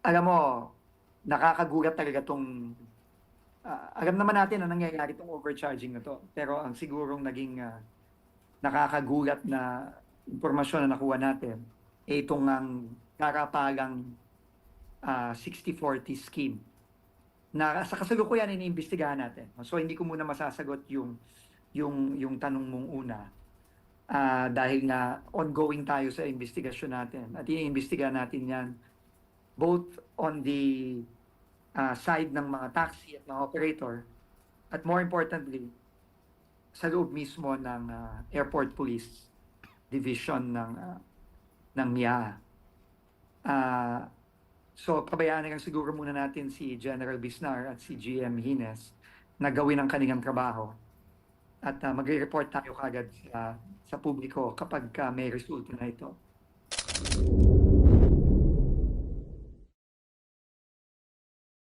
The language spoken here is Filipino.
alam mo, nakakagulat talaga tong ah, alam naman natin na nangyayari itong overcharging na to. Pero ang sigurong naging ah, nakakagulat na impormasyon na nakuha natin, eh itong ang karapalang ah, 60-40 scheme na sa kasalukuyan iniimbestigahan natin. So hindi ko muna masasagot yung yung yung tanong mong una. Ah, dahil na ongoing tayo sa investigasyon natin at iniimbestigahan natin 'yan both on the ah, side ng mga taxi at mga operator at more importantly sa loob mismo ng ah, Airport Police Division ng ah, ng MIA. Ah, so pabayaan na siguro muna natin si General Bisnar at si GM Hines na gawin ang kanilang trabaho at ah, magre-report tayo kagad sa, sa publiko kapag ah, may resulta na ito.